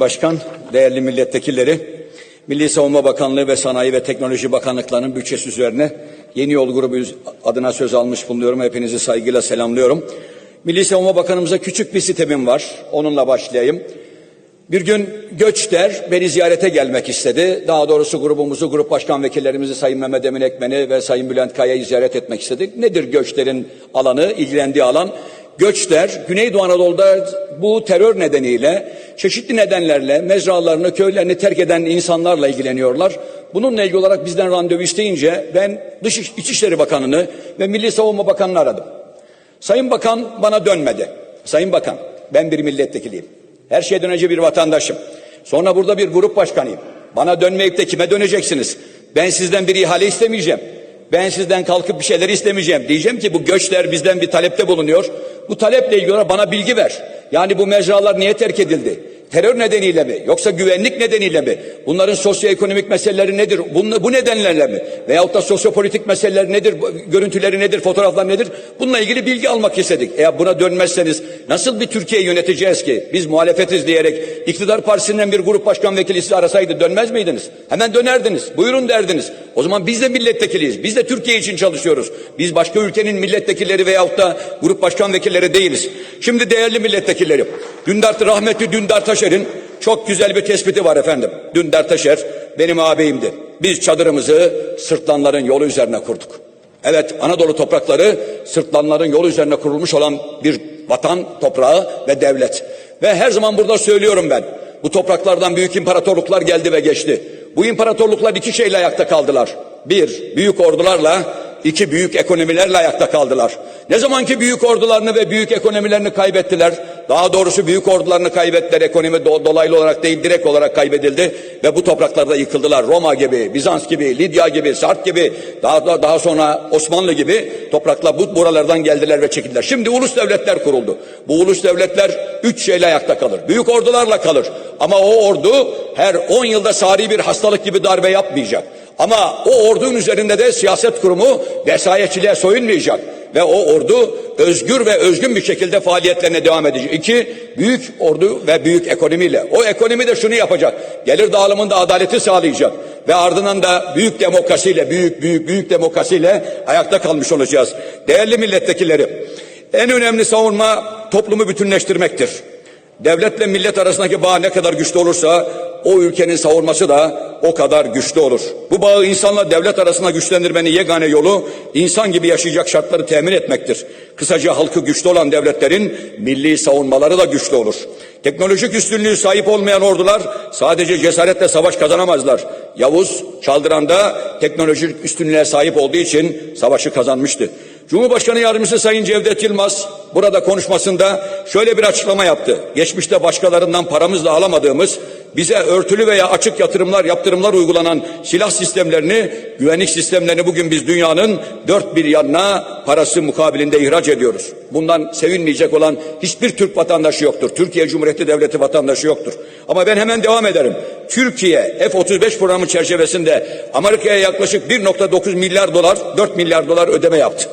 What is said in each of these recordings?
Başkan, değerli milletvekilleri, Milli Savunma Bakanlığı ve Sanayi ve Teknoloji Bakanlıklarının bütçesi üzerine Yeni Yol Grubu adına söz almış bulunuyorum. Hepinizi saygıyla selamlıyorum. Milli Savunma Bakanımıza küçük bir sitemim var. Onunla başlayayım. Bir gün Göçter beni ziyarete gelmek istedi. Daha doğrusu grubumuzu, grup başkan vekillerimizi Sayın Mehmet Emin Ekmen'i ve Sayın Bülent Kaya'yı ziyaret etmek istedik. Nedir Göçter'in alanı, ilgilendiği alan? Göçler, Güneydoğu Anadolu'da bu terör nedeniyle çeşitli nedenlerle mezralarını, köylerini terk eden insanlarla ilgileniyorlar. Bununla ilgili olarak bizden randevu isteyince ben Dış İçişleri Bakanı'nı ve Milli Savunma Bakanı'nı aradım. Sayın Bakan bana dönmedi. Sayın Bakan, ben bir milletvekiliyim. Her şeyden önce bir vatandaşım. Sonra burada bir grup başkanıyım. Bana dönmeyip de kime döneceksiniz? Ben sizden bir ihale istemeyeceğim. Ben sizden kalkıp bir şeyler istemeyeceğim. Diyeceğim ki bu göçler bizden bir talepte bulunuyor. Bu taleple ilgili bana bilgi ver. Yani bu mecralar niye terk edildi? Terör nedeniyle mi? Yoksa güvenlik nedeniyle mi? Bunların sosyoekonomik meseleleri nedir? Bunla, bu nedenlerle mi? Veyahut da sosyopolitik meseleleri nedir? Görüntüleri nedir? Fotoğraflar nedir? Bununla ilgili bilgi almak istedik. Eğer buna dönmezseniz nasıl bir Türkiye yöneteceğiz ki? Biz muhalefetiz diyerek iktidar partisinden bir grup başkan vekili sizi arasaydı dönmez miydiniz? Hemen dönerdiniz. Buyurun derdiniz. O zaman biz de milletvekiliyiz. Biz de Türkiye için çalışıyoruz. Biz başka ülkenin milletvekilleri veyahut da grup başkan vekilleri değiliz. Şimdi değerli milletvekillerim. Dündar, rahmetli Dündar Taşer'in çok güzel bir tespiti var efendim. Dündar Taşer benim ağabeyimdi. Biz çadırımızı sırtlanların yolu üzerine kurduk. Evet Anadolu toprakları sırtlanların yolu üzerine kurulmuş olan bir vatan, toprağı ve devlet. Ve her zaman burada söylüyorum ben. Bu topraklardan büyük imparatorluklar geldi ve geçti. Bu imparatorluklar iki şeyle ayakta kaldılar. Bir, büyük ordularla, iki büyük ekonomilerle ayakta kaldılar. Ne zamanki büyük ordularını ve büyük ekonomilerini kaybettiler, daha doğrusu büyük ordularını kaybettiler, ekonomi do- dolaylı olarak değil direkt olarak kaybedildi ve bu topraklarda yıkıldılar. Roma gibi, Bizans gibi, Lidya gibi, Sart gibi, daha da daha sonra Osmanlı gibi topraklar bu buralardan geldiler ve çekildiler. Şimdi ulus devletler kuruldu. Bu ulus devletler üç şeyle ayakta kalır. Büyük ordularla kalır. Ama o ordu her 10 yılda sari bir hastalık gibi darbe yapmayacak. Ama o ordunun üzerinde de siyaset kurumu vesayetçiliğe soyunmayacak. Ve o ordu özgür ve özgün bir şekilde faaliyetlerine devam edecek. İki, büyük ordu ve büyük ekonomiyle. O ekonomi de şunu yapacak. Gelir dağılımında adaleti sağlayacak. Ve ardından da büyük demokrasiyle, büyük büyük büyük demokrasiyle ayakta kalmış olacağız. Değerli milletvekilleri, en önemli savunma toplumu bütünleştirmektir. Devletle millet arasındaki bağ ne kadar güçlü olursa o ülkenin savunması da o kadar güçlü olur. Bu bağı insanla devlet arasında güçlendirmenin yegane yolu insan gibi yaşayacak şartları temin etmektir. Kısaca halkı güçlü olan devletlerin milli savunmaları da güçlü olur. Teknolojik üstünlüğü sahip olmayan ordular sadece cesaretle savaş kazanamazlar. Yavuz Çaldıran'da teknolojik üstünlüğe sahip olduğu için savaşı kazanmıştı. Cumhurbaşkanı Yardımcısı Sayın Cevdet Yılmaz burada konuşmasında şöyle bir açıklama yaptı. Geçmişte başkalarından paramızla alamadığımız bize örtülü veya açık yatırımlar, yaptırımlar uygulanan silah sistemlerini, güvenlik sistemlerini bugün biz dünyanın dört bir yanına parası mukabilinde ihraç ediyoruz. Bundan sevinmeyecek olan hiçbir Türk vatandaşı yoktur. Türkiye Cumhuriyeti Devleti vatandaşı yoktur. Ama ben hemen devam ederim. Türkiye F-35 programı çerçevesinde Amerika'ya yaklaşık 1.9 milyar dolar, 4 milyar dolar ödeme yaptı.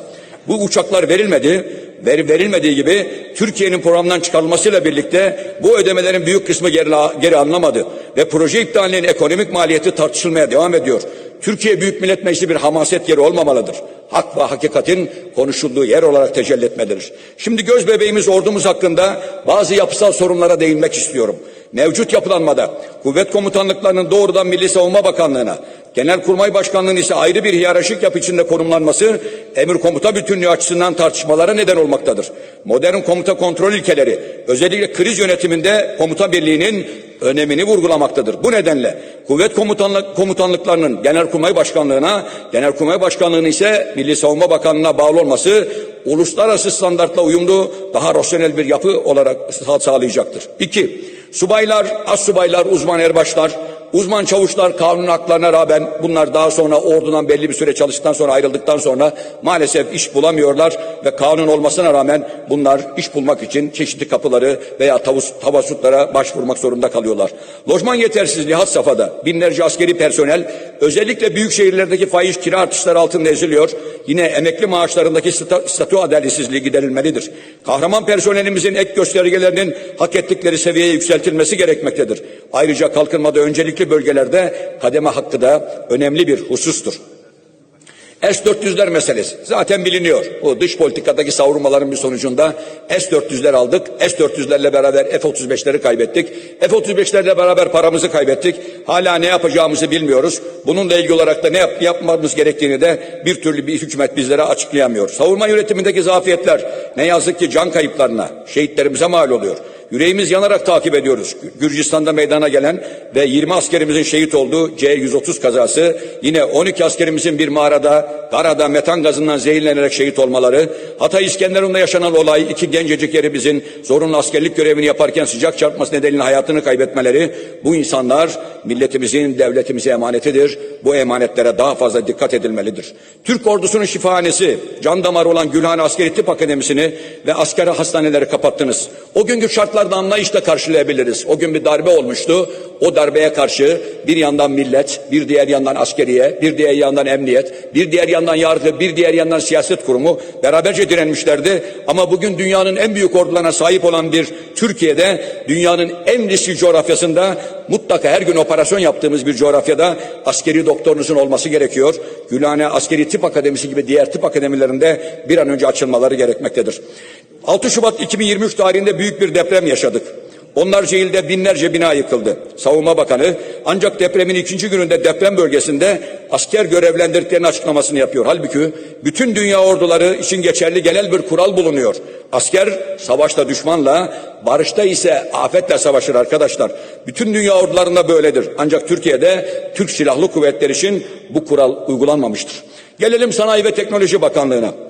Bu uçaklar verilmedi. Ver, verilmediği gibi Türkiye'nin programdan çıkarılmasıyla birlikte bu ödemelerin büyük kısmı geri, geri alınamadı. Ve proje iptalinin ekonomik maliyeti tartışılmaya devam ediyor. Türkiye Büyük Millet Meclisi bir hamaset yeri olmamalıdır. Hak ve hakikatin konuşulduğu yer olarak tecelli etmelidir. Şimdi göz bebeğimiz ordumuz hakkında bazı yapısal sorunlara değinmek istiyorum. Mevcut yapılanmada kuvvet komutanlıklarının doğrudan Milli Savunma Bakanlığı'na, Genelkurmay Başkanlığı'nın ise ayrı bir hiyerarşik yapı içinde konumlanması emir komuta bütünlüğü açısından tartışmalara neden olmaktadır. Modern komuta kontrol ilkeleri özellikle kriz yönetiminde komuta birliğinin önemini vurgulamaktadır. Bu nedenle kuvvet komutanlık, komutanlıklarının Genelkurmay Başkanlığı'na, Genelkurmay Başkanlığı'nın ise Milli Savunma Bakanlığı'na bağlı olması uluslararası standartla uyumlu, daha rasyonel bir yapı olarak sağlayacaktır. İki, subaylar, as subaylar, uzman erbaşlar, Uzman çavuşlar kanun haklarına rağmen bunlar daha sonra ordudan belli bir süre çalıştıktan sonra ayrıldıktan sonra maalesef iş bulamıyorlar ve kanun olmasına rağmen bunlar iş bulmak için çeşitli kapıları veya tavus, tavasutlara başvurmak zorunda kalıyorlar. Lojman yetersizliği had safhada. Binlerce askeri personel özellikle büyük şehirlerdeki faiz kira artışları altında eziliyor. Yine emekli maaşlarındaki sta- statü adaletsizliği giderilmelidir. Kahraman personelimizin ek göstergelerinin hak ettikleri seviyeye yükseltilmesi gerekmektedir. Ayrıca kalkınmada öncelikli bölgelerde kademe hakkı da önemli bir husustur. S-400'ler meselesi zaten biliniyor. Bu dış politikadaki savrulmaların bir sonucunda S-400'ler aldık. S-400'lerle beraber F-35'leri kaybettik. F-35'lerle beraber paramızı kaybettik. Hala ne yapacağımızı bilmiyoruz. Bununla ilgili olarak da ne yap- yapmamız gerektiğini de bir türlü bir hükümet bizlere açıklayamıyor. Savunma yönetimindeki zafiyetler ne yazık ki can kayıplarına, şehitlerimize mal oluyor. Yüreğimiz yanarak takip ediyoruz. Gürcistan'da meydana gelen ve 20 askerimizin şehit olduğu C-130 kazası, yine 12 askerimizin bir mağarada, Gara'da metan gazından zehirlenerek şehit olmaları, Hatay İskenderun'da yaşanan olay, iki gencecik yerimizin zorunlu askerlik görevini yaparken sıcak çarpması nedeniyle hayatını kaybetmeleri, bu insanlar milletimizin, devletimize emanetidir. Bu emanetlere daha fazla dikkat edilmelidir. Türk ordusunun şifahanesi, can damarı olan Gülhane Askeri Tıp Akademisi'ni ve askeri hastaneleri kapattınız. O günkü şartlarda anlayışla karşılayabiliriz. O gün bir darbe olmuştu. O darbeye karşı bir yandan millet, bir diğer yandan askeriye, bir diğer yandan emniyet, bir diğer yandan yargı, bir diğer yandan siyaset kurumu beraberce direnmişlerdi. Ama bugün dünyanın en büyük ordularına sahip olan bir Türkiye'de, dünyanın en riskli coğrafyasında mutlaka her gün operasyon yaptığımız bir coğrafyada askeri doktorunuzun olması gerekiyor. Gülhane Askeri Tıp Akademisi gibi diğer tıp akademilerinde bir an önce açılmaları gerekmektedir. 6 Şubat 2023 tarihinde büyük bir deprem yaşadık. Onlarca ilde binlerce bina yıkıldı. Savunma Bakanı ancak depremin ikinci gününde deprem bölgesinde asker görevlendirdiklerini açıklamasını yapıyor. Halbuki bütün dünya orduları için geçerli genel bir kural bulunuyor. Asker savaşta düşmanla, barışta ise afetle savaşır arkadaşlar. Bütün dünya ordularında böyledir. Ancak Türkiye'de Türk Silahlı Kuvvetleri için bu kural uygulanmamıştır. Gelelim Sanayi ve Teknoloji Bakanlığı'na.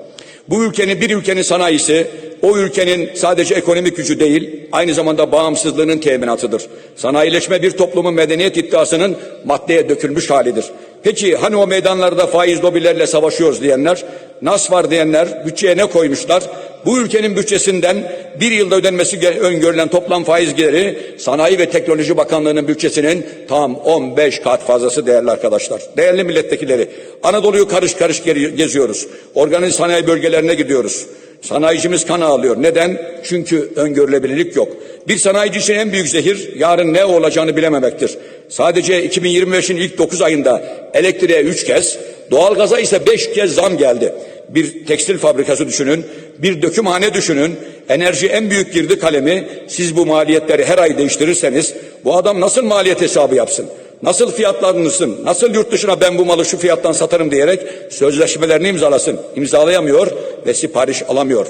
Bu ülkenin bir ülkenin sanayisi o ülkenin sadece ekonomik gücü değil aynı zamanda bağımsızlığının teminatıdır. Sanayileşme bir toplumun medeniyet iddiasının maddeye dökülmüş halidir. Peki hani o meydanlarda faiz lobilerle savaşıyoruz diyenler, nas var diyenler, bütçeye ne koymuşlar? Bu ülkenin bütçesinden bir yılda ödenmesi öngörülen toplam faiz geliri Sanayi ve Teknoloji Bakanlığı'nın bütçesinin tam 15 kat fazlası değerli arkadaşlar. Değerli milletvekilleri, Anadolu'yu karış karış geziyoruz. Organize sanayi bölgelerine gidiyoruz. Sanayicimiz kan ağlıyor. Neden? Çünkü öngörülebilirlik yok. Bir sanayici için en büyük zehir yarın ne olacağını bilememektir. Sadece 2025'in ilk 9 ayında elektriğe 3 kez, doğalgaza ise 5 kez zam geldi. Bir tekstil fabrikası düşünün, bir dökümhane düşünün, enerji en büyük girdi kalemi. Siz bu maliyetleri her ay değiştirirseniz bu adam nasıl maliyet hesabı yapsın? Nasıl fiyatlanırsın? Nasıl yurt dışına ben bu malı şu fiyattan satarım diyerek sözleşmelerini imzalasın? İmzalayamıyor ve sipariş alamıyor.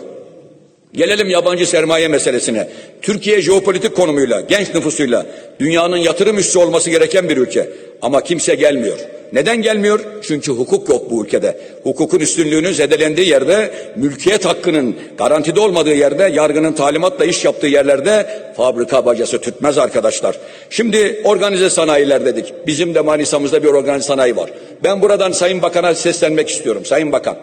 Gelelim yabancı sermaye meselesine. Türkiye jeopolitik konumuyla, genç nüfusuyla dünyanın yatırım üssü olması gereken bir ülke. Ama kimse gelmiyor. Neden gelmiyor? Çünkü hukuk yok bu ülkede. Hukukun üstünlüğünün zedelendiği yerde, mülkiyet hakkının garantide olmadığı yerde, yargının talimatla iş yaptığı yerlerde fabrika bacası tütmez arkadaşlar. Şimdi organize sanayiler dedik. Bizim de Manisa'mızda bir organize sanayi var. Ben buradan Sayın Bakan'a seslenmek istiyorum. Sayın Bakan.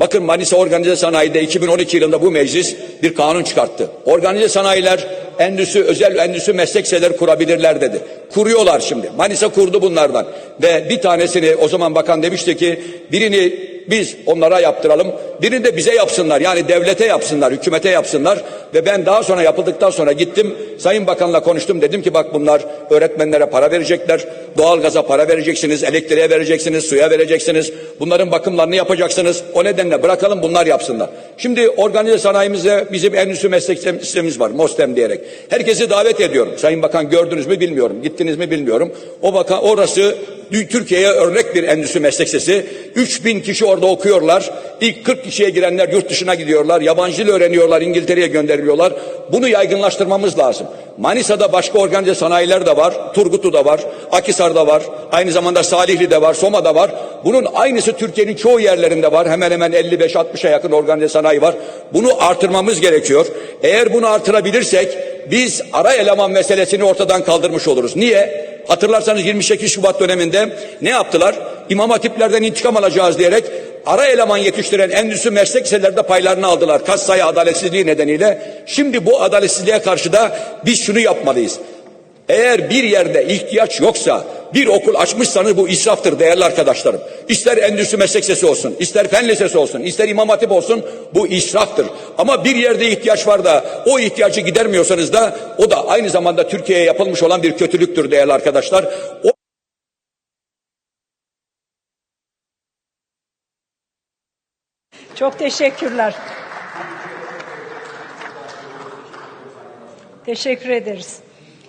Bakın Manisa Organize Sanayi'de 2012 yılında bu meclis bir kanun çıkarttı. Organize sanayiler endüstri, özel endüstri meslek liseleri kurabilirler dedi. Kuruyorlar şimdi. Manisa kurdu bunlardan. Ve bir tanesini o zaman bakan demişti ki birini biz onlara yaptıralım. Birini de bize yapsınlar. Yani devlete yapsınlar, hükümete yapsınlar. Ve ben daha sonra yapıldıktan sonra gittim. Sayın Bakan'la konuştum. Dedim ki bak bunlar öğretmenlere para verecekler. Doğalgaza para vereceksiniz. Elektriğe vereceksiniz. Suya vereceksiniz. Bunların bakımlarını yapacaksınız. O nedenle bırakalım bunlar yapsınlar. Şimdi organize sanayimizde bizim endüstri meslek sistemimiz var. MOSTEM diyerek. Herkesi davet ediyorum. Sayın Bakan gördünüz mü bilmiyorum. Gittiniz mi bilmiyorum. O bakan orası Türkiye'ye örnek bir endüstri meslek sesi. 3000 kişi orada okuyorlar. İlk 40 kişiye girenler yurt dışına gidiyorlar. Yabancı dil öğreniyorlar. İngiltere'ye gönderiliyorlar. Bunu yaygınlaştırmamız lazım. Manisa'da başka organize sanayiler de var. Turgutlu'da var. Akisar'da var. Aynı zamanda Salihli'de var. Soma'da var. Bunun aynısı Türkiye'nin çoğu yerlerinde var. Hemen hemen 55-60'a yakın organize sanayi var. Bunu artırmamız gerekiyor. Eğer bunu artırabilirsek biz ara eleman meselesini ortadan kaldırmış oluruz. Niye? Hatırlarsanız 28 Şubat döneminde ne yaptılar? İmam hatiplerden intikam alacağız diyerek ara eleman yetiştiren endüstri meslek liselerinde paylarını aldılar. Kas sayı adaletsizliği nedeniyle. Şimdi bu adaletsizliğe karşı da biz şunu yapmalıyız. Eğer bir yerde ihtiyaç yoksa bir okul açmışsanız bu israftır değerli arkadaşlarım. İster endüstri meslek lisesi olsun, ister fen lisesi olsun, ister imam hatip olsun bu israftır. Ama bir yerde ihtiyaç var da o ihtiyacı gidermiyorsanız da o da aynı zamanda Türkiye'ye yapılmış olan bir kötülüktür değerli arkadaşlar. O Çok teşekkürler. Teşekkür ederiz.